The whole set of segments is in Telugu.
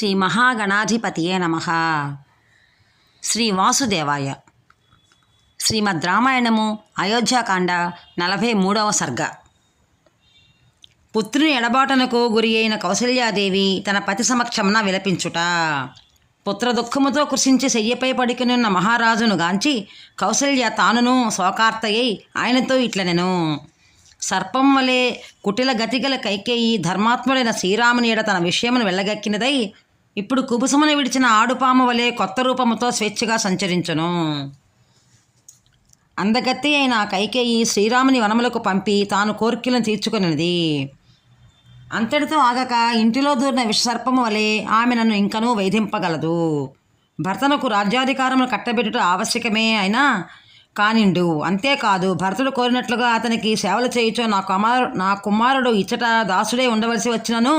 శ్రీ మహాగణాధిపతియే నమ. శ్రీ వాసుదేవాయ. శ్రీమద్ రామాయణము అయోధ్యాకాండ నలభై మూడవ సర్గ. పుత్రుని ఎడబాటనకు గురి అయిన కౌసల్యాదేవి తన పతి సమక్షమున విలపించుట. పుత్ర దుఃఖముతో కృషించి శయ్యపై పడుకునున్న మహారాజును గాంచి కౌసల్య తానును శోకార్తయ్యై ఆయనతో ఇట్లనెను. సర్పం వలె కుటిల గతిగల కైకేయి ధర్మాత్ముడైన శ్రీరాముని ఎడ తన విషయమును వెళ్ళగక్కినదై ఇప్పుడు కుబుసమును విడిచిన ఆడుపాము వలె కొత్త రూపముతో స్వేచ్ఛగా సంచరించను. అందగత్తి అయిన కైకేయి శ్రీరాముని వనములకు పంపి తాను కోరికలను తీర్చుకున్నది. అంతటితో ఆగక ఇంటిలో దూరిన విషసర్పము వలె ఆమె నన్ను ఇంకనూ వేధింపగలదు. భర్తనకు రాజ్యాధికారములు కట్టబెట్టుట ఆవశ్యకమే అయినా కానిండు. అంతేకాదు భర్తడు కోరినట్లుగా అతనికి సేవలు చేయుచో నా కుమారు నా కుమారుడు ఇచ్చట దాసుడే ఉండవలసి వచ్చినను.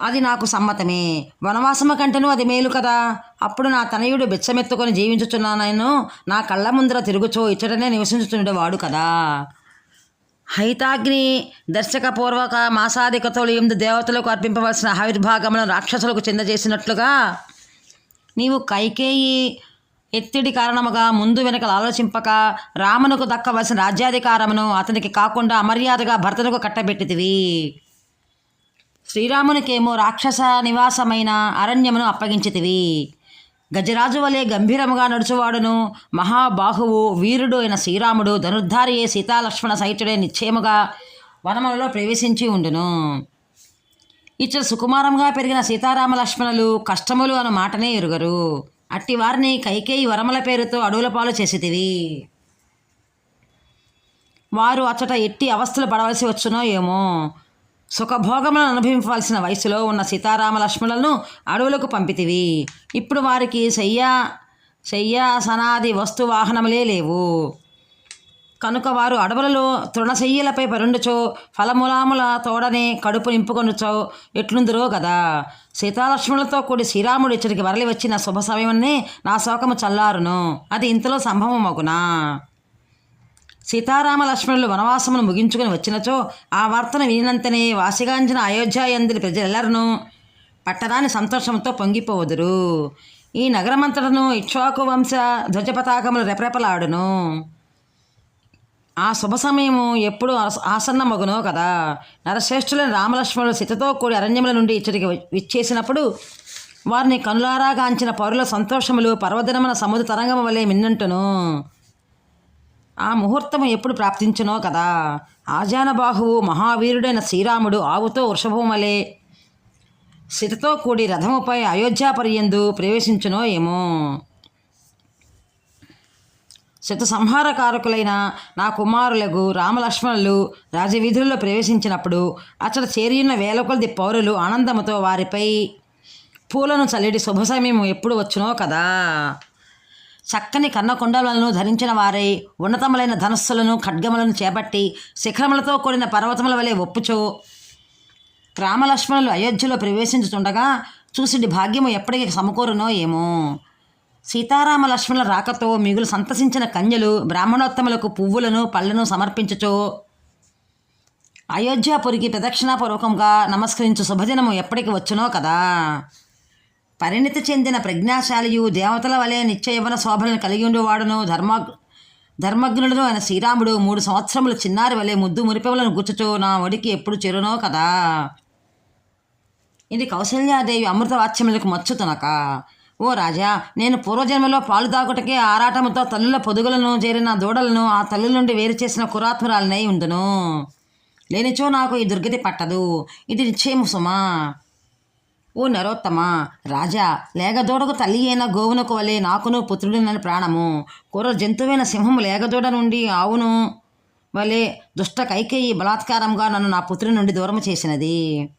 అది నాకు సమ్మతమే. వనవాసము కంటేనూ అది మేలు కదా. అప్పుడు నా తనయుడు బిచ్చమెత్తుకొని జీవించుచున్నానను నా కళ్ళ ముందర తిరుగుచో ఇచ్చటనే నివసించుతుండేవాడు కదా. హైతాగ్ని దర్శకపూర్వక మాసాధికతలు ఎందు దేవతలకు అర్పింపవలసిన ఆవిర్భాగములను రాక్షసులకు చెందజేసినట్లుగా నీవు కైకేయి ఎత్తిడి కారణముగా ముందు వెనకలు ఆలోచింపక రామునకు దక్కవలసిన రాజ్యాధికారమును అతనికి కాకుండా అమర్యాదగా భర్తనకు కట్టబెట్టితివి. శ్రీరామునికేమో రాక్షస నివాసమైన అరణ్యమును అప్పగించితివి. గజరాజు వలె గంభీరముగా నడుచువాడును. మహాబాహువు వీరుడు అయిన శ్రీరాముడు ధనుర్ధారియే సీతాలక్ష్మణ సైతుడే నిశ్చయముగా వనములలో ప్రవేశించి ఉండును. ఇచ్చట సుకుమారంగా పెరిగిన సీతారామ లక్ష్మణులు కష్టములు అన్న మాటనే ఎరుగరు. అట్టి వారిని కైకేయి వరముల పేరుతో అడవుల పాలు చేసేటివి వారు అచ్చట ఎట్టి అవస్థలు పడవలసి వచ్చునో ఏమో. సుఖభోగములను అనుభవించవలసిన వయసులో ఉన్న సీతారామ లక్ష్మణులను అడవులకు పంపితివి. ఇప్పుడు వారికి శయ్య శయ్యాసనాది వస్తు వాహనములే లేవు. కనుక వారు అడవులలో తృణశయ్యలపై పరుండుచో ఫలములాముల తోడనే కడుపు నింపుకొనుచో ఎట్లుందిరో కదా సీతాలక్ష్మణులతో కూడి శ్రీరాముడు ఇచ్చడికి వరలి వచ్చిన శుభ సమయమనే నా శోకము చల్లారును. అది ఇంతలో సంభవమగునా? సీతారామ లక్ష్మణులు వనవాసమును ముగించుకుని వచ్చినచో ఆ వార్తను వినినంతనే వాసిగాంచిన అయోధ్య ఎందరి ప్రజలెల్లరను పట్టరాని సంతోషంతో పొంగిపోవుదురు. ఈ నగరమంతటను ఇక్ష్వాకు వంశ ధ్వజపతాకములు రెపరెపలాడును. ఆ శుభ సమయము ఎప్పుడు ఆస- ఆసన్నమగునో కదా. నరశ్రేష్ఠులైన రామలక్ష్మణులు సీతతో కూడి అరణ్యముల నుండి ఇచ్చటికి విచ్చేసినప్పుడు వారిని కనులారాగాంచిన పౌరుల సంతోషములు పర్వదినమున సముద్ర తరంగము వలె మిన్నంటును. ఆ ముహూర్తం ఎప్పుడు ప్రాప్తించునో కదా. ఆజానబాహువు మహావీరుడైన శ్రీరాముడు ఆవుతో వృషభం వలె కూడి రథముపై అయోధ్యాపర్యందు ప్రవేశించునో ఏమో. శత సంహారకారకులైన నా కుమారులకు రామలక్ష్మణులు రాజవీధులలో ప్రవేశించినప్పుడు అచ్చట చేరియున్న వేల కొలది పౌరులు ఆనందముతో వారిపై పూలను చల్లడి శుభ సమయం ఎప్పుడు వచ్చునో కదా. చక్కని కన్నకొండలను ధరించిన వారై ఉన్నతములైన ధనస్సులను ఖడ్గములను చేపట్టి శిఖరములతో కూడిన పర్వతముల వలె ఒప్పుచో. రామలక్ష్మణులు అయోధ్యలో ప్రవేశించుతుండగా చూసిడి భాగ్యము ఎప్పటికి సమకూరునో ఏమో. సీతారామ లక్ష్మణుల రాకతో మిగులు సంతసించిన కన్యలు బ్రాహ్మణోత్తములకు పువ్వులను పళ్ళను సమర్పించుచో. అయోధ్యాపురికి ప్రదక్షిణాపూర్వకంగా నమస్కరించు శుభదినము ఎప్పటికి వచ్చునో కదా. పరిణితి చెందిన ప్రజ్ఞాశాలియు దేవతల వలె నిత్యయవన శోభలను కలిగి ఉండేవాడును. ధర్మ ధర్మజ్ఞుడు అయిన శ్రీరాముడు మూడు సంవత్సరములు చిన్నారి వలె ముద్దు మురిపెవలను గుచ్చుచో నా ఒడికి ఎప్పుడు చెరునో కదా? ఇది కౌసల్యాదేవి అమృతవాచ్యములకు మచ్చుతునక ఓ రాజా నేను పూర్వజన్మలో పాలు తాగుటకే ఆరాటముతో తల్లుల పొదుగులను చేరిన దూడలను ఆ తల్లుల నుండి వేరు చేసిన కురాత్మరాలనై ఉండును. లేనిచో నాకు ఈ దుర్గతి పట్టదు. ఇది నిశ్చయము సుమా. ఓ నరోత్తమ రాజా లేగదూడకు తల్లి అయిన గోవునకు వలె నాకును పుత్రుడినని ప్రాణము. కుర్ర జంతువైన సింహము లేగదూడ నుండి ఆవును వలె దుష్ట కైకేయి బలాత్కారంగా నన్ను నా పుత్రుని నుండి దూరం చేసినది.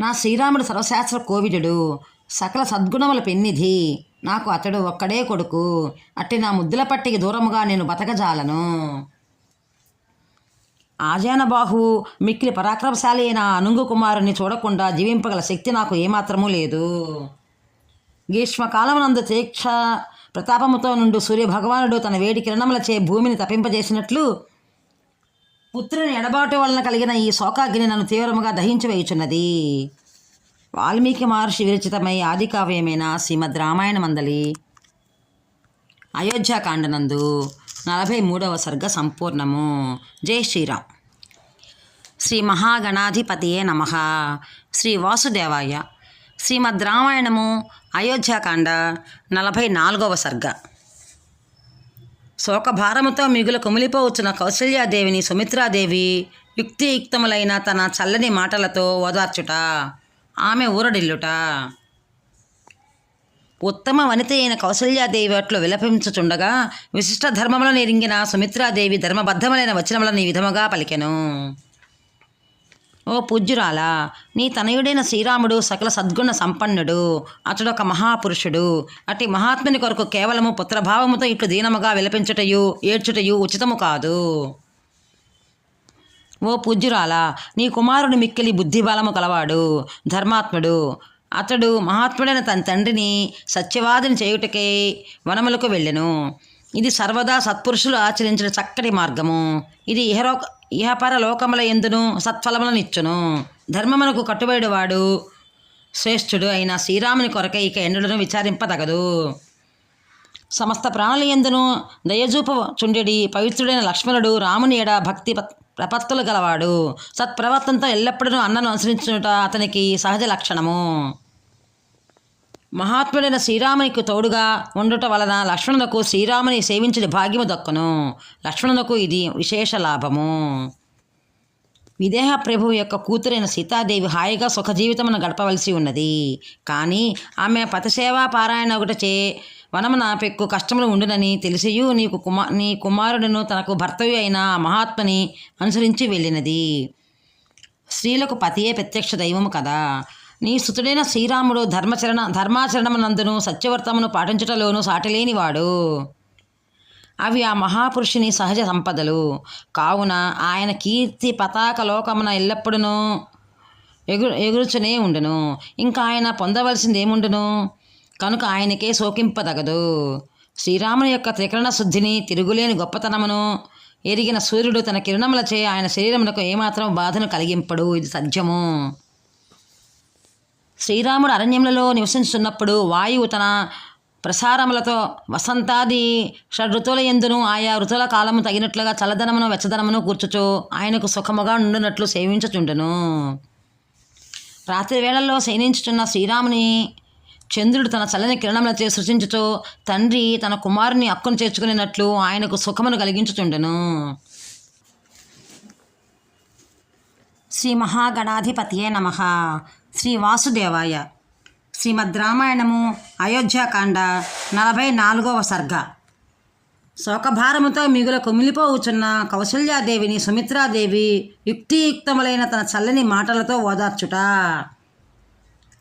నా శ్రీరాముడు సర్వశాస్త్ర కోవిదుడు సకల సద్గుణముల పెన్నిధి. నాకు అతడు ఒక్కడే కొడుకు. అట్టి నా ముద్దుల పట్టికి దూరముగా నేను బతకజాలను. ఆజానబాహువు మిక్కిలి పరాక్రమశాలి అయిన అనుంగు కుమారుని చూడకుండా జీవింపగల శక్తి నాకు ఏమాత్రమూ లేదు. గ్రీష్మకాలమునందు తీక్ష ప్రతాపముతో నుండి సూర్యభగవానుడు తన వేడి కిరణములచే భూమిని తపింపజేసినట్లు పుత్రుని ఎడబాటు వలన కలిగిన ఈ శోకాగ్ని నన్ను తీవ్రముగా దహించివేయుచున్నది వాల్మీకి మహర్షి విరచితమై ఆది కావ్యమైన శ్రీమద్ రామాయణ మందలి. అయోధ్యాకాండనందు నలభై మూడవ సర్గ సంపూర్ణము. జై శ్రీరామ్. శ్రీ మహాగణాధిపతియే నమ. శ్రీ వాసుదేవాయ. శ్రీమద్ రామాయణము అయోధ్యాకాండ నలభై నాలుగవ సర్గ. శోకభారముతో మిగులు కుమిలిపోవచ్చున కౌశల్యాదేవిని సుమిత్రాదేవి యుక్తియుక్తములైన తన చల్లని మాటలతో ఓదార్చుట. ఆమె ఊరడిల్లుట. ఉత్తమ వనిత అయిన కౌసల్యాదేవి అట్లు విలపించుచుండగా విశిష్ట ధర్మములను ఎరింగిన సుమిత్రాదేవి ధర్మబద్ధములైన వచనములను ఈ విధముగా పలికెను. ఓ పూజ్యురాలా నీ తనయుడైన శ్రీరాముడు సకల సద్గుణ సంపన్నుడు అతడొక మహాపురుషుడు. అటు మహాత్ముని కొరకు కేవలము పుత్రభావముతో ఇట్లు దీనముగా విలపించుటయు ఏడ్చుటయు ఉచితము కాదు. ఓ పూజ్యురాలా నీ కుమారుడు మిక్కిలి బుద్ధిబలము కలవాడు ధర్మాత్ముడు. అతడు మహాత్ముడైన తన తండ్రిని సత్యవాదిని చేయుటకై వనములకు వెళ్ళెను. ఇది సర్వదా సత్పురుషులు ఆచరించిన చక్కటి మార్గము. ఇది ఇహలోక ఇహపర లోకముల ఎందును? సత్ఫలములనిచ్చును. ధర్మమునకు కట్టుబడివాడు శ్రేష్ఠుడు అయిన శ్రీరాముని కొరక ఇక ఎన్నడను విచారింపదగదు. సమస్త ప్రాణుల ఎందును? దయజూప చుండెడి పవిత్రుడైన లక్ష్మణుడు రాముని ఎడ భక్తి పత్- ప్రపత్తులు గలవాడు. సత్ప్రవర్తనతో ఎల్లప్పుడూ అన్నను అనుసరించుట అతనికి సహజ లక్షణము. మహాత్ముడైన శ్రీరామునికి తోడుగా ఉండటం వలన లక్ష్మణునకు శ్రీరాముని సేవించిన భాగ్యము దక్కును. లక్ష్మణునకు ఇది విశేష లాభము. విదేహ ప్రభువు యొక్క కూతురైన సీతాదేవి హాయిగా సుఖజీవితమును గడపవలసి ఉన్నది. కానీ ఆమె పతిసేవా పారాయణ ఒకటచే వనమున పెక్కు కష్టములు ఉండునని తెలిసియు నీకు కుమా నీ కుమారుడును తనకు భర్తవి అయిన మహాత్మని అనుసరించి వెళ్ళినది. స్త్రీలకు పతియే ప్రత్యక్ష దైవము కదా. నీ సుతుడైన శ్రీరాముడు ధర్మచరణ ధర్మాచరణమునందును సత్యవర్తమును పాటించుటలోను సాటిలేనివాడు. అవి ఆ మహాపురుషుని సహజ సంపదలు. కావున ఆయన కీర్తి పతాక లోకమున ఎల్లప్పుడూ ఎగురు ఎగురుచునే ఉండును. ఇంకా ఆయన పొందవలసింది ఏముండును కనుక ఆయనకే శోకింపదగదు. శ్రీరాముని యొక్క త్రికరణ శుద్ధిని తిరుగులేని గొప్పతనమును ఎరిగిన సూర్యుడు తన కిరణములచే ఆయన శరీరమునకు ఏమాత్రం బాధను కలిగింపడు. ఇది సత్యము. శ్రీరాముడు అరణ్యములలో నివసించున్నప్పుడు వాయువు తన ప్రసారములతో వసంతాది షడ్ఋతుల ఎందును ఆయా ఋతుల కాలము తగినట్లుగా చల్లదనమును వెచ్చదనమును కూర్చుచు ఆయనకు సుఖముగా ఉండునట్లు సేవించుచుండెను. రాత్రి వేళల్లో శయనించుచున్న శ్రీరాముని చంద్రుడు తన చల్లని కిరణములచే సృజించుచు తండ్రి తన కుమారుని అక్కును చేర్చుకునేటట్లు ఆయనకు సుఖమును కలిగించుచుండెను. శ్రీ మహాగణాధిపతియే నమ. శ్రీ వాసుదేవాయ. శ్రీమద్ రామాయణము అయోధ్యాకాండ నలభై నాలుగవ సర్గ. శోకభారముతో మిగుల కుమిలిపోవుచున్న కౌసల్యాదేవిని సుమిత్రాదేవి యుక్తియుక్తములైన తన చల్లని మాటలతో ఓదార్చుట.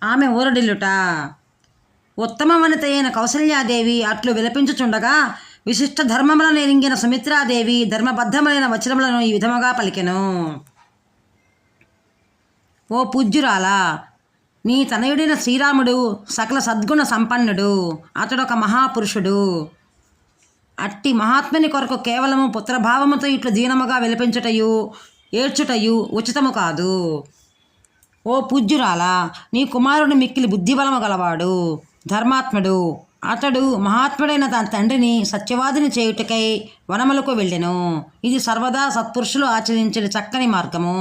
ఆమె ఊరడిల్లుట. ఉత్తమ వనిత అయిన కౌశల్యాదేవి అట్లు విలపించుచుండగా విశిష్ట ధర్మములను ఎరింగిన సుమిత్రాదేవి ధర్మబద్ధములైన వచనములను ఈ విధముగా పలికెను. ఓ పూజ్యురాలా నీ తనయుడైన శ్రీరాముడు సకల సద్గుణ సంపన్నుడు అతడొక మహాపురుషుడు. అట్టి మహాత్ముని కొరకు కేవలము పుత్రభావముతో ఇట్లు దీనముగా విలపించుటయు ఏడ్చుటయు ఉచితము కాదు. ఓ పూజ్యురాలా నీ కుమారుడు మిక్కిలి బుద్ధిబలము గలవాడు ధర్మాత్ముడు. అతడు మహాత్ముడైన తన తండ్రిని సత్యవాదిని చేయుటకై వనములకు వెళ్ళెను. ఇది సర్వదా సత్పురుషులు ఆచరించిన చక్కని మార్గము.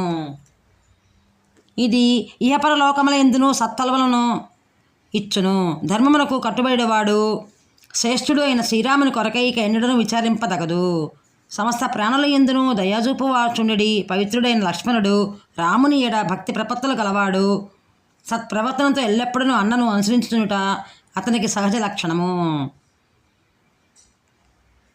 ఇది ఇహపర లోకముల ఎందును సత్తలవలను ఇచ్చును. ధర్మమునకు కట్టుబడేవాడు శ్రేష్ఠుడు అయిన శ్రీరాముని కొరకై ఇక ఎన్నడను విచారింపదగదు. సమస్త ప్రాణుల ఎందును దయాజూపు వాచుండడి పవిత్రుడైన లక్ష్మణుడు రాముని ఎడ భక్తి ప్రపత్తులు గలవాడు. సత్ప్రవర్తనతో ఎల్లప్పుడూ అన్నను అనుసరించునుట అతనికి సహజ లక్షణము.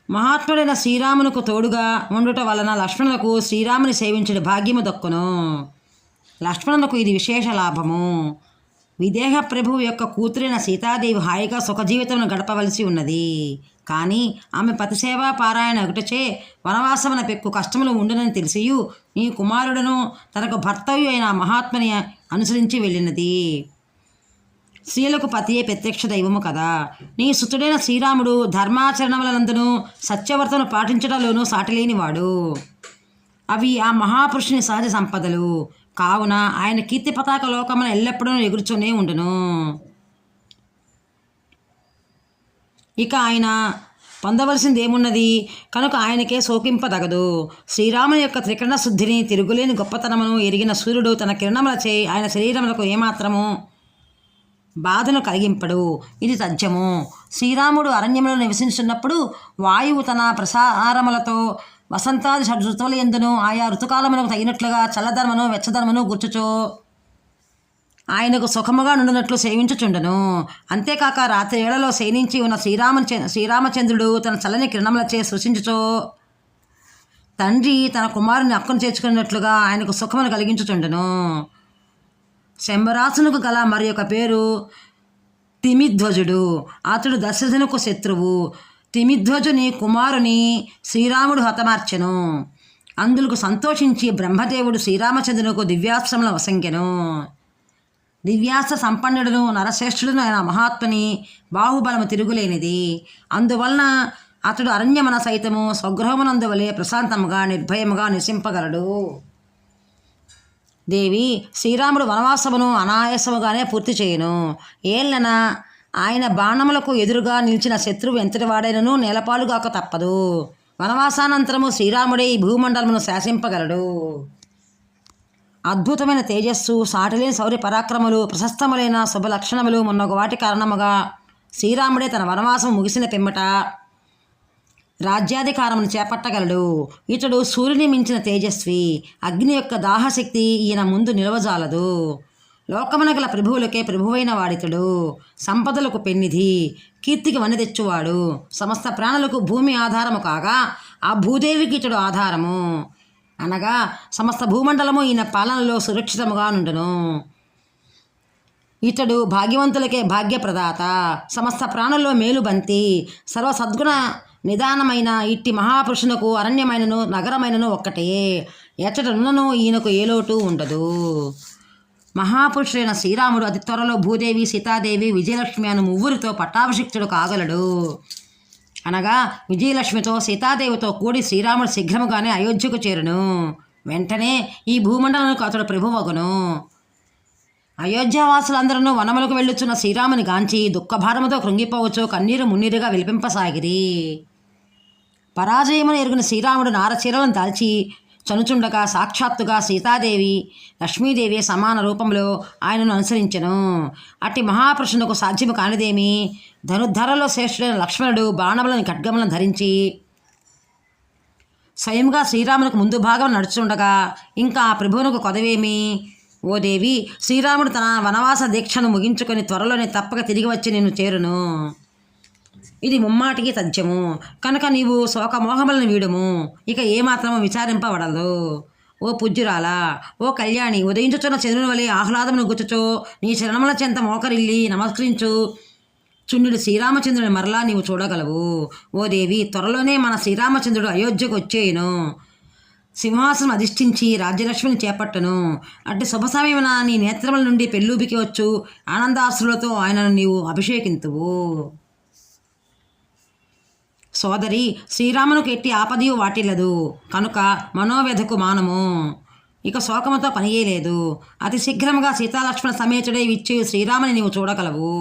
మహాత్ముడైన శ్రీరామునకు తోడుగా ఉండుట వలన లక్ష్మణులకు శ్రీరాముని సేవించడి భాగ్యము దక్కును. లక్ష్మణులకు ఇది విశేష లాభము. విదేహ ప్రభువు యొక్క కూతురైన సీతాదేవి హాయిగా సుఖజీవితమును గడపవలసి ఉన్నది. కానీ ఆమె పతిసేవా పారాయణ ఒకటచే వనవాసమున పెక్కు కష్టములు ఉండునని తెలిసియు నీ కుమారుడును తనకు భర్తవ్యు అయిన మహాత్మని అనుసరించి వెళ్ళినది. స్త్రీలకు పతియే ప్రత్యక్ష దైవము కదా. నీ సుతుడైన శ్రీరాముడు ధర్మాచరణములందును సత్యవర్తను పాటించడంలోనూ సాటిలేనివాడు. అవి ఆ మహాపురుషుని సహజ సంపదలు. కావున ఆయన కీర్తి పతాక లోకమున ఎల్లప్పుడూ ఎగురుచూనే ఉండును. ఇక ఆయన పొందవలసింది ఏమున్నది కనుక ఆయనకే శోకింపదగదు. శ్రీరాముని యొక్క త్రికరణ శుద్ధిని తిరుగులేని గొప్పతనమును ఎరిగిన సూర్యుడు తన కిరణములచే ఆయన శరీరములకు ఏమాత్రము బాధను కలిగింపడు. ఇది తథ్యము. శ్రీరాముడు అరణ్యంలో నివసించున్నప్పుడు వాయువు తన ప్రసారములతో వసంతాది షడ్ ఋతువుల ఎందును? ఆయా ఋతుకాలమునకు తగినట్లుగా చల్లధర్మను వెచ్చధర్మను గుర్చుచు. ఆయనకు సుఖముగా నుండినట్లు సేవించుచుండను. అంతేకాక రాత్రి వేళలో శయనించి ఉన్న శ్రీరామ శ్రీరామచంద్రుడు తన చల్లని కిరణములచే సృష్టించుచో. తండ్రి తన కుమారుని అక్కను చేర్చుకున్నట్లుగా ఆయనకు సుఖమును కలిగించుచుండను. శంభరాసునకు గల మరి పేరు తిమిధ్వజుడు. అతడు దశరథునకు శత్రువు. తిమిధ్వజుని కుమారుని శ్రీరాముడు హతమార్చెను. అందులకు సంతోషించి బ్రహ్మదేవుడు శ్రీరామచంద్రునకు దివ్యాశ్రమంలో వసంకెను దివ్యాస్త్ర సంపన్నుడును నరశ్రేష్ఠుడును అయిన మహాత్ముని బాహుబలము తిరుగులేనిది. అందువలన అతడు అరణ్యమన సైతము స్వగృహమునందు వలె ప్రశాంతముగా నిర్భయముగా నిశింపగలడు దేవి శ్రీరాముడు వనవాసమును అనాయాసముగానే పూర్తి చేయను. ఏళ్ళన ఆయన బాణములకు ఎదురుగా నిలిచిన శత్రువు ఎంతటివాడైనను నేలపాలుగాక తప్పదు. వనవాసానంతరము శ్రీరాముడే ఈ భూమండలమును శాసింపగలడు. అద్భుతమైన తేజస్సు సాటిలేని శౌర్య పరాక్రములు ప్రశస్తములైన శుభ లక్షణములు మొన్నొక వాటి కారణముగా శ్రీరాముడే తన వనవాసం ముగిసిన పిమ్మట రాజ్యాధికారమును చేపట్టగలడు. ఇతడు సూర్యుని మించిన తేజస్వి అగ్ని యొక్క దాహశక్తి ఈయన ముందు నిలవజాలదు. లోకమున గల ప్రభువులకే ప్రభువైన వాడితడు. సంపదలకు పెన్నిధి కీర్తికి వని తెచ్చువాడు. సమస్త ప్రాణులకు భూమి ఆధారము కాగా ఆ భూదేవికి ఇతడు ఆధారము. అనగా సమస్త భూమండలము ఈయన పాలనలో సురక్షితముగా నుండును. ఇతడు భాగ్యవంతులకే భాగ్యప్రదాత. సమస్త ప్రాణుల్లో మేలుబంతి సర్వ సద్గుణ నిదానమైన ఇట్టి మహాపురుషునకు అరణ్యమైనను నగరమైనను ఒక్కటే. ఎచ్చటనున్నను ఈయనకు ఏ లోటు ఉండదు. మహాపురుషుడైన శ్రీరాముడు అతి త్వరలో భూదేవి సీతాదేవి విజయలక్ష్మి అను ముగ్గురితో పట్టాభిషిక్తుడు కాగలడు. అనగా విజయలక్ష్మితో సీతాదేవితో కూడి శ్రీరాముడు శీఘ్రముగానే అయోధ్యకు చేరును. వెంటనే ఈ భూమండలకు అతడు ప్రభువగును. అయోధ్యావాసులందరూ వనములకు వెళ్ళుచున్న శ్రీరాముని గాంచి దుఃఖభారముతో కృంగిపోవచ్చు కన్నీరు మున్నీరుగా విలిపింపసాగిరి. పరాజయమును ఎరుగున శ్రీరాముడు నారచీరలను దాల్చి చనుచుండగా సాక్షాత్తుగా సీతాదేవి లక్ష్మీదేవి సమాన రూపంలో ఆయనను అనుసరించెను. అట్టి మహాపురుషునకు సాధ్యము కానిదేమి? ధనుర్ధరలో శ్రేష్ఠుడైన లక్ష్మణుడు బాణములను ఖడ్గములను ధరించి స్వయంగా శ్రీరామునికి ముందు భాగం నడుచుండగా ఇంకా ఆ ప్రభువునకు కొదవేమి? ఓ దేవి శ్రీరాముడు తన వనవాస దీక్షను ముగించుకొని త్వరలోనే తప్పక తిరిగి వచ్చి నేను చేరును. ఇది ముమ్మాటికి సత్యము. కనుక నీవు శోకమోహములను వీడుము. ఇక ఏమాత్రము విచారింపబడదు. ఓ పూజ్యురాలా ఓ కళ్యాణి ఉదయించుచున్న చంద్రుని వలె ఆహ్లాదమును గుచ్చుచో నీ చరణముల చెంత మోకరిల్లి నమస్కరించు. చుండుడు శ్రీరామచంద్రుని మరలా నీవు చూడగలవు. ఓ దేవి త్వరలోనే మన శ్రీరామచంద్రుడు అయోధ్యకు వచ్చేయను సింహాసనం అధిష్ఠించి రాజ్యలక్ష్మిని చేపట్టను. అంటే శుభ సమయమున నీ నేత్రముల నుండి పెళ్ళూబికి వచ్చు. ఆనందాశ్రులతో ఆయనను నీవు అభిషేకింతువు. సోదరి శ్రీరామునికి ఎట్టి ఆపదయు వాటిల్లదు. కనుక మనోవ్యధకు మానము. ఇక శోకముతో పనియేలేదు అతి శీఘ్రముగా సీతాలక్ష్మణ సమేతుడై విచ్చు శ్రీరాముని నీవు చూడగలవు.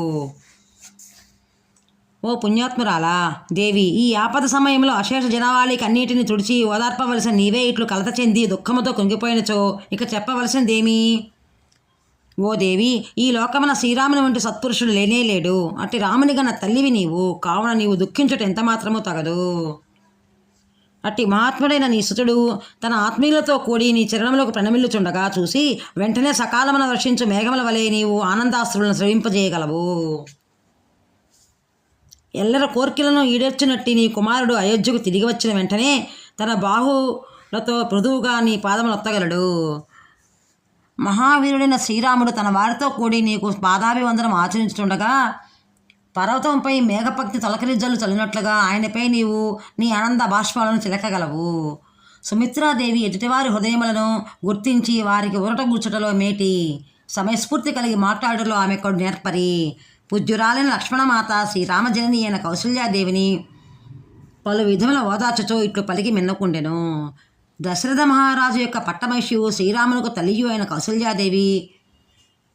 ఓ పుణ్యాత్మురాలా దేవి ఈ ఆపద సమయంలో అశేష జనవాళికి అన్నిటిని తుడిచి ఓదార్పవలసిన నీవే ఇట్లు కలత చెంది దుఃఖముతో కుంగిపోయినచో ఇక చెప్పవలసిందేమీ? ఓ దేవి ఈ లోకమున శ్రీరాముని వంటి సత్పురుషుడు లేనే లేడు. అట్టి రాముని గన తల్లివి నీవు కావున నీవు దుఃఖించుట ఎంత మాత్రమూ తగదు. అట్టి మహాత్ముడైన నీ సుతుడు తన ఆత్మీయులతో కూడి నీ చరణంలోకి ప్రణమిల్లుచుండగా చూసి వెంటనే సకాలమున వర్షించు మేఘముల వలె నీవు ఆనందాశ్రులను స్రవింపజేయగలవు ఎల్లర కోర్కెలను ఈడేర్చినట్టి నీ కుమారుడు అయోధ్యకు తిరిగి వచ్చిన వెంటనే తన బాహులతో మృదువుగా నీ పాదములు ఒత్తగలడు మహావీరుడైన శ్రీరాముడు తన వారితో కూడి నీకు పాదాభివందనం ఆచరించుతుండగా పర్వతంపై మేఘపక్తి తొలకరిజ్జలు చల్లినట్లుగా ఆయనపై నీవు నీ ఆనంద బాష్పాలను చిలకగలవు సుమిత్రాదేవి ఎదుటివారి హృదయములను గుర్తించి వారికి ఉరట కూర్చుటలో మేటి సమయస్ఫూర్తి కలిగి మాట్లాడులో ఆమె కొడు నేర్పరి. పూజ్యురాలైన లక్ష్మణమాత శ్రీరామజనని అయిన కౌశల్యాదేవిని పలు విధముల ఓదార్చుచో ఇట్లు పలికి మిన్నకుండెను. దశరథ మహారాజు యొక్క పట్టమహిషివు శ్రీరామునకు తల్లియు అయిన కౌసల్యాదేవి.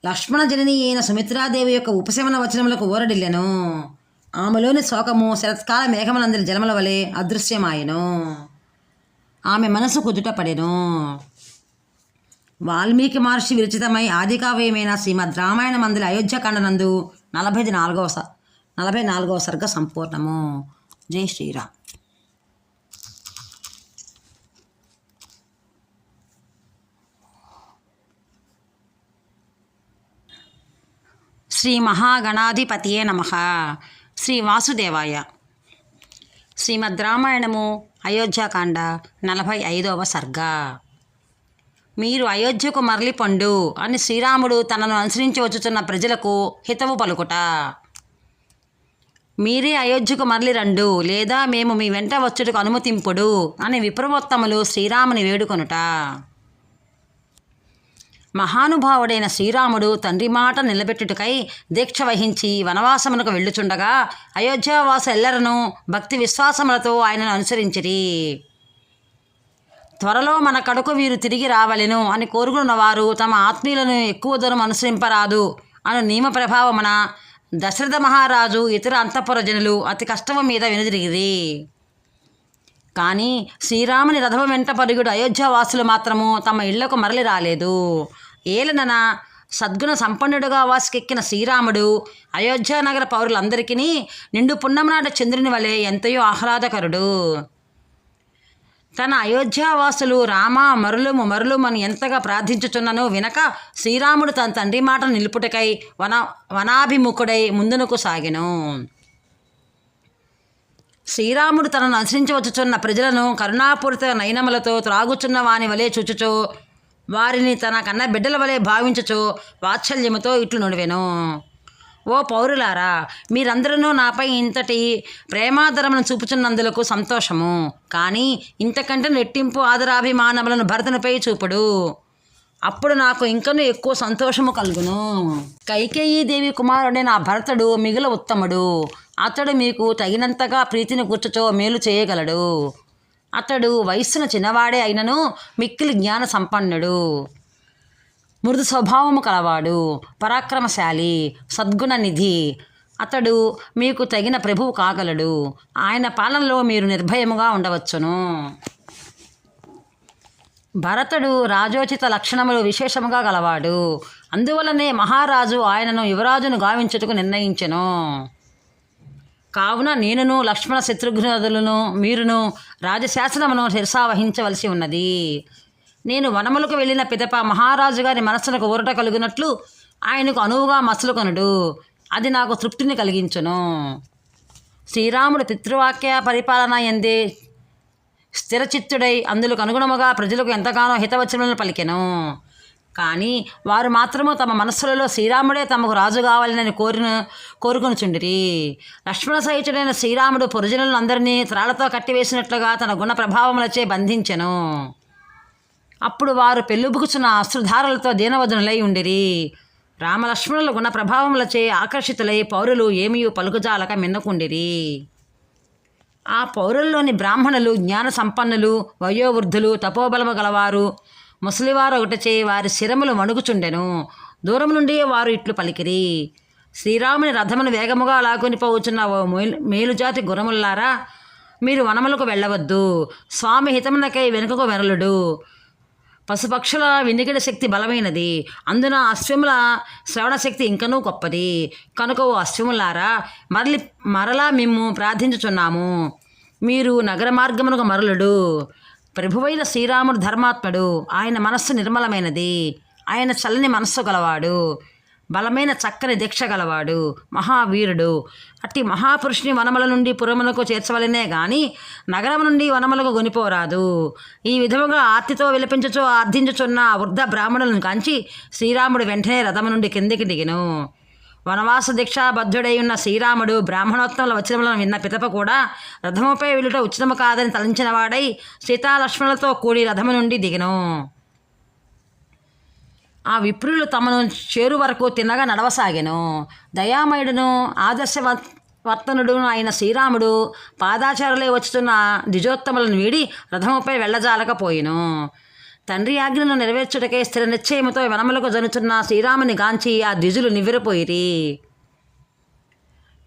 లక్ష్మణ జనని అయిన సుమిత్రాదేవి యొక్క ఉపశమన వచనములకు ఊరడిల్లెను. ఆమెలోని శోకము శరత్కాల మేఘములందరి జలముల వలె అదృశ్యమాయను. ఆమె మనసు కుదుట పడెను వాల్మీకి మహర్షి విరచితమై ఆదికావ్యమైన శ్రీమద్ రామాయణ మందిర అయోధ్యకాండనందు నలభై నాలుగవ స నలభై నాలుగవ సర్గ సంపూర్ణము. జై శ్రీరామ్. శ్రీ మహాగణాధిపతియే నమ. శ్రీ వాసుదేవాయ. శ్రీమద్ రామాయణము అయోధ్యాకాండ నలభై ఐదవ సర్గ. మీరు అయోధ్యకు మరలి పండు అని శ్రీరాముడు తనను అనుసరించి వచ్చుతున్న ప్రజలకు హితవు పలుకుట. మీరే అయోధ్యకు మరలి రండు లేదా మేము మీ వెంట వచ్చుటకు అనుమతింపుడు అని విప్రవోత్తములు శ్రీరాముని వేడుకొనుట. మహానుభావుడైన శ్రీరాముడు తండ్రి మాట నిలబెట్టుటకై దీక్ష వహించి వనవాసమునకు వెళ్ళుచుండగా అయోధ్యావాస ఎల్లరను భక్తి విశ్వాసములతో ఆయనను అనుసరించిరి. త్వరలో మన కడుకు వీరు తిరిగి రావలెను అని కోరుకున్న వారు తమ ఆత్మీయులను ఎక్కువ దూరం అనుసరింపరాదు అను నియమ ప్రభావమున దశరథ మహారాజు ఇతర అంతఃపుర జనులు అతి కష్టము మీద వెనుదిరిగిరి. కానీ శ్రీరాముని రథము వెంట పరుగుడు అయోధ్యవాసులు మాత్రము తమ ఇళ్ళకు మరలి రాలేదు. ఏలనన సద్గుణ సంపన్నుడుగా వాసుకెక్కిన శ్రీరాముడు అయోధ్యానగర పౌరులందరికీ నిండు పున్నమనాట చంద్రుని వలె ఎంతయో ఆహ్లాదకరుడు. తన అయోధ్యావాసులు రామ మరులుము మరులుమని ఎంతగా ప్రార్థించుచున్నను వినక శ్రీరాముడు తన తండ్రి మాట నిలుపుటకై వన వనాభిముఖుడై ముందునకు సాగెను. శ్రీరాముడు తనను అనుసరించవచ్చుచున్న ప్రజలను కరుణాపూరిత నయనములతో త్రాగుచున్న వాని వలె చూచుచో వారిని తన కన్న బిడ్డల వలె భావించచో వాత్సల్యముతో ఇట్లు నుడివెను. ఓ పౌరులారా మీరందరూ నాపై ఇంతటి ప్రేమాదరమును చూపుచున్నందులకు సంతోషము. కానీ ఇంతకంటే రెట్టింపు ఆదరాభిమానములను భరతునిపై చూపుడు. అప్పుడు నాకు ఇంకనూ ఎక్కువ సంతోషము కలుగును. కైకేయీ దేవి కుమారుడైన నా భరతుడు మిగిల ఉత్తముడు. అతడు మీకు తగినంతగా ప్రీతిని కూర్చుచో మేలు చేయగలడు. అతడు వయస్సున చిన్నవాడే అయినను మిక్కిలి జ్ఞాన సంపన్నుడు. మృదు స్వభావము కలవాడు పరాక్రమశాలి సద్గుణ నిధి. అతడు మీకు తగిన ప్రభువు కాగలడు. ఆయన పాలనలో మీరు నిర్భయముగా ఉండవచ్చును. భరతుడు రాజోచిత లక్షణములు విశేషముగా గలవాడు. అందువలనే మహారాజు ఆయనను యువరాజును గావించుటకు నిర్ణయించెను. కావున నేనును లక్ష్మణ శత్రుఘ్నులను మీరును రాజశాసనమును శిరసావహించవలసి ఉన్నది. నేను వనములకు వెళ్ళిన పిదప మహారాజు గారి మనస్సునకు ఊరట కలిగినట్లు ఆయనకు అనువుగా మసలుకొనుడు. అది నాకు తృప్తిని కలిగించును. శ్రీరాముడు పితృవాక్య పరిపాలన ఎందే స్థిరచిత్తుడై అందులకు అనుగుణముగా ప్రజలకు ఎంతగానో హితవచనలను పలికెను. కానీ వారు మాత్రము తమ మనస్సులలో శ్రీరాముడే తమకు రాజు కావాలని కోరిన కోరుకొనుచుండిరి. లక్ష్మణ సహితుడైన శ్రీరాముడు పురజనులను అందరినీ త్రాళ్ళతో కట్టివేసినట్లుగా తన గుణ ప్రభావములచే బంధించెను. అప్పుడు వారు పెళ్ళుబుకుచున్న అస్త్రధారలతో దీనవదనులై ఉండిరి. రామలక్ష్మణుల గుణ ప్రభావములచే ఆకర్షితులై పౌరులు ఏమియు పలుకుజాలక మిన్నకుండిరి. ఆ పౌరుల్లోని బ్రాహ్మణులు జ్ఞాన సంపన్నులు వయోవృద్ధులు తపోబలము గలవారు ముసలివారు ఒకటచే వారి శిరములు వణుకుచుండెను. దూరం నుండి వారు ఇట్లు పలికిరి. శ్రీరాముని రథమును వేగముగా లాకొని పోవచ్చున్న ఓ మేలు మేలుజాతి గురముల్లారా మీరు వనములకు వెళ్ళవద్దు. స్వామి హితమునకై వెనుకకు వెరలుడు. పశుపక్షుల వినికిడి శక్తి బలమైనది. అందున అశ్వముల శ్రవణ శక్తి ఇంకనూ గొప్పది. కనుక ఓ అశ్వములారా మరలి మరలా మేము ప్రార్థించుచున్నాము. మీరు నగర మార్గమునకు మరలుడు. ప్రభువైన శ్రీరాముడు ధర్మాత్ముడు. ఆయన మనస్సు నిర్మలమైనది. ఆయన చల్లని మనస్సు గలవాడు. బలమైన చక్కని దీక్ష గలవాడు. మహావీరుడు. అట్టి మహాపురుషుని వనముల నుండి పురములకు చేర్చవలనే గాని నగరం నుండి వనములకు గొనిపోరాదు ఈ విధముగా ఆర్తితో విలపించుచో ఆర్థించుచున్న వృద్ధ బ్రాహ్మణులను కాంచి శ్రీరాముడు వెంటనే రథము నుండి కిందికి దిగిను. వనవాస దీక్షాబద్ధుడై ఉన్న శ్రీరాముడు బ్రాహ్మణోత్తముల వచనములను విన్న పితప కూడా రథముపై వెళ్ళుట ఉచితము కాదని తలంచిన వాడై సీతాలక్ష్మణులతో కూడి రథము నుండి దిగను. ఆ విప్రులు తమను చేరు వరకు తిన్నగా నడవసాగెను. దయామయుడును ఆదర్శవ వర్తనుడు అయిన శ్రీరాముడు పాదాచారులే వచ్చుతున్న ద్విజోత్తములను వీడి రథముపై వెళ్ళజాలకపోయిను తండ్రి ఆజ్ఞను నెరవేర్చుటకే స్థిర నిశ్చయముతో వనములకు జనుచున్న శ్రీరాముని గాంచి ఆ ద్విజులు నివ్వెరపోయిరి.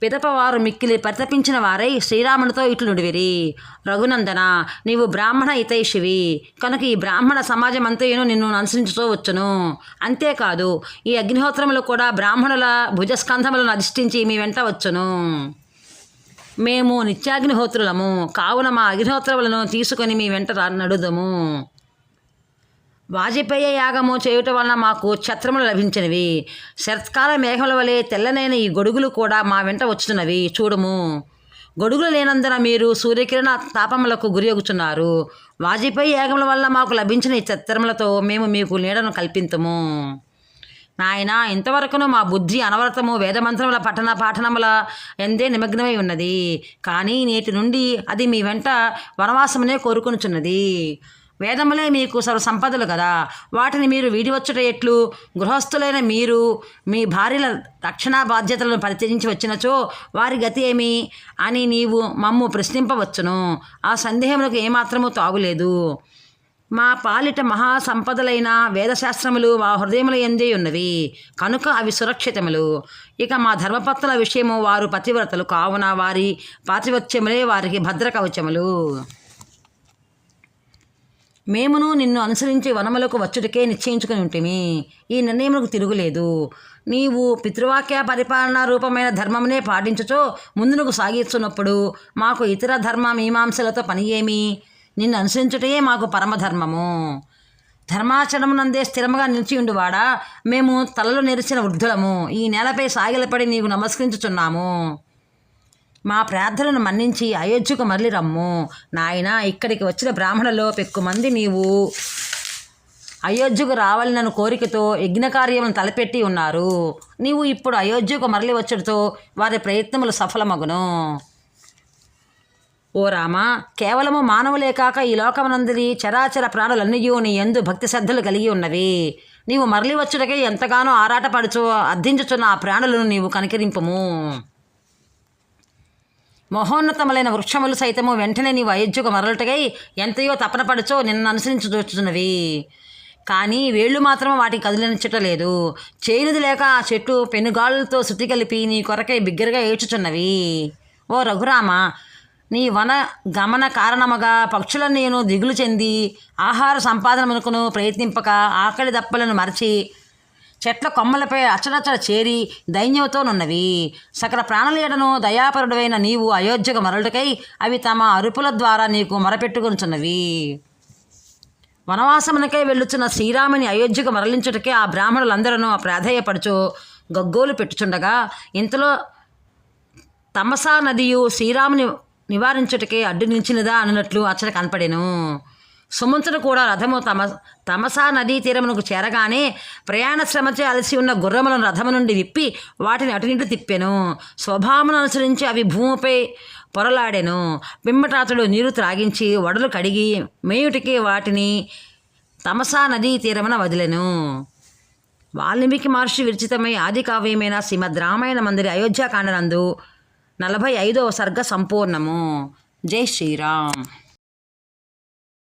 పిదపవారు మిక్కిలి పరితపించిన వారై శ్రీరామునితో ఇట్లు నుడివిరి. రఘునందన నీవు బ్రాహ్మణ ఇతైషివి కనుక ఈ బ్రాహ్మణ సమాజం అంతయును నిన్ను అనుసరించుతూ వచ్చును. అంతేకాదు ఈ అగ్నిహోత్రములు కూడా బ్రాహ్మణుల భుజస్కంధములను అధిష్ఠించి మీ వెంట వచ్చును. మేము నిత్యాగ్నిహోత్రులము. కావున మా అగ్నిహోత్రములను తీసుకొని మీ వెంట నడుదము. వాజపేయ యాగము చేయుట వలన మాకు ఛత్రములు లభించినవి. శరత్కాల మేఘముల వలె తెల్లనైన ఈ గొడుగులు కూడా మా వెంట వచ్చుతున్నవి చూడము. గొడుగులు లేనందున మీరు సూర్యకిరణ తాపములకు గురియగుచున్నారు వాజపేయి యాగముల వల్ల మాకు లభించిన ఈ ఛత్రములతో మేము మీకు నీడను కల్పింతము. నాయన ఇంతవరకును మా బుద్ధి అనవరతము వేదమంత్రముల పఠన పాఠనముల ఎందే నిమగ్నమై ఉన్నది. కానీ నేటి నుండి అది మీ వెంట వనవాసమునే కోరుకొనుచున్నది. వేదములే మీకు సర్వసంపదలు కదా. వాటిని మీరు వీడివచ్చుట ఎట్లు? గృహస్థులైన మీరు మీ భార్యల రక్షణా బాధ్యతలను పరిత్యజించి వచ్చినచో వారి గతి ఏమి? అని నీవు మమ్ము ప్రశ్నింపవచ్చును. ఆ సందేహములకు ఏమాత్రము తాగులేదు. మా పాలిట మహాసంపదలైన వేదశాస్త్రములు మా హృదయముల ఎందే ఉన్నవి. కనుక అవి సురక్షితములు. ఇక మా ధర్మపత్రుల విషయము వారు పతివ్రతలు కావున వారి పాతివత్యములే వారికి భద్ర కవచములు మేమును నిన్ను అనుసరించి వనములకు వచ్చుటకే నిశ్చయించుకుని ఉంటిమి. ఈ నిర్ణయములకు తిరుగులేదు. నీవు పితృవాక్య పరిపాలన రూపమైన ధర్మమునే పాటించుచో ముందునకు సాగిస్తున్నప్పుడు మాకు ఇతర ధర్మ మీమాంసలతో పని ఏమి నిన్ను అనుసరించుటయే మాకు పరమధర్మము. ధర్మాచరణమునందే స్థిరముగా నిలిచి ఉండువాడా? మేము తలలు నెరిచిన వృద్ధులము. ఈ నేలపై సాగిలపడి నీకు నమస్కరించుచున్నాము. మా ప్రార్థనను మన్నించి అయోధ్యకు మరలి రమ్ము. నాయన ఇక్కడికి వచ్చిన బ్రాహ్మణులో పెక్కుమంది నీవు. అయోధ్యకు రావాలన్న కోరికతో యజ్ఞకార్యములను తలపెట్టి ఉన్నారు. నీవు ఇప్పుడు అయోధ్యకు మరలి వచ్చడంతో వారి ప్రయత్నములు సఫలమగును. ఓ రామ కేవలము మానవులే కాక ఈ లోకమునందరి చరాచర ప్రాణులన్నయూ నీ ఎందు భక్తి శ్రద్ధలు కలిగి ఉన్నవి. నీవు మరలి వచ్చుటకే ఎంతగానో ఆరాటపడుచో అర్థించుచున్న ఆ ప్రాణులను నీవు కనికరింపము. మహోన్నతములైన వృక్షములు సైతము వెంటనే నీవు అయోధ్యకు మరలటకై ఎంతయో తపనపడచో నిన్ను అనుసరించి చూచుతున్నవి కానీ వేళ్ళు మాత్రం వాటికి కదిలించటలేదు చేయనిది లేక ఆ చెట్టు పెనుగాళ్ళతో శృతి కలిపి నీ కొరకై బిగ్గరగా ఏడ్చుచున్నవి. ఓ రఘురామ నీ వన గమన కారణముగా పక్షులను నేను దిగులు చెంది ఆహార సంపాదనమునకును ప్రయత్నింపక ఆకలి దప్పలను మరచి చెట్ల కొమ్మలపై అచ్చడచ్చడ చేరి దైన్యంతోనున్నవి. సకల ప్రాణలేడను దయాపరుడవైన నీవు అయోధ్యకు మరలుటకై అవి తమ అరుపుల ద్వారా నీకు మొరపెట్టుకొనుచున్నవి. వనవాసమునకై వెళ్ళుచున్న శ్రీరాముని అయోధ్యకు మరలించుటకే ఆ బ్రాహ్మణులందరూ ప్రాధేయపడుచు గగ్గోలు పెట్టుచుండగా ఇంతలో తమసా నదియు శ్రీరాముని నివారించుటకే అడ్డు నిలిచినదా అన్నట్లు అచ్చట కనపడెను. సుమంతుడు కూడా రథము తమ తమసా నదీ తీరమునకు చేరగానే ప్రయాణ శ్రమచే అలసి ఉన్న గుర్రములను రథము నుండి విప్పి వాటిని అటునిటు తిప్పెను. స్వభావమును అనుసరించి అవి భూమిపై పొరలాడెను. పిమ్మటాతుడు నీరు త్రాగించి వడలు కడిగి మేయుటికి వాటిని తమసా నదీ తీరమున వదిలెను. వాల్మీకి మహర్షి విరచితమై ఆది కావ్యమైన శ్రీమద్ రామాయణ మందిరి అయోధ్యాకాండనందు నలభై ఐదవ సర్గ సంపూర్ణము. జై శ్రీరామ్.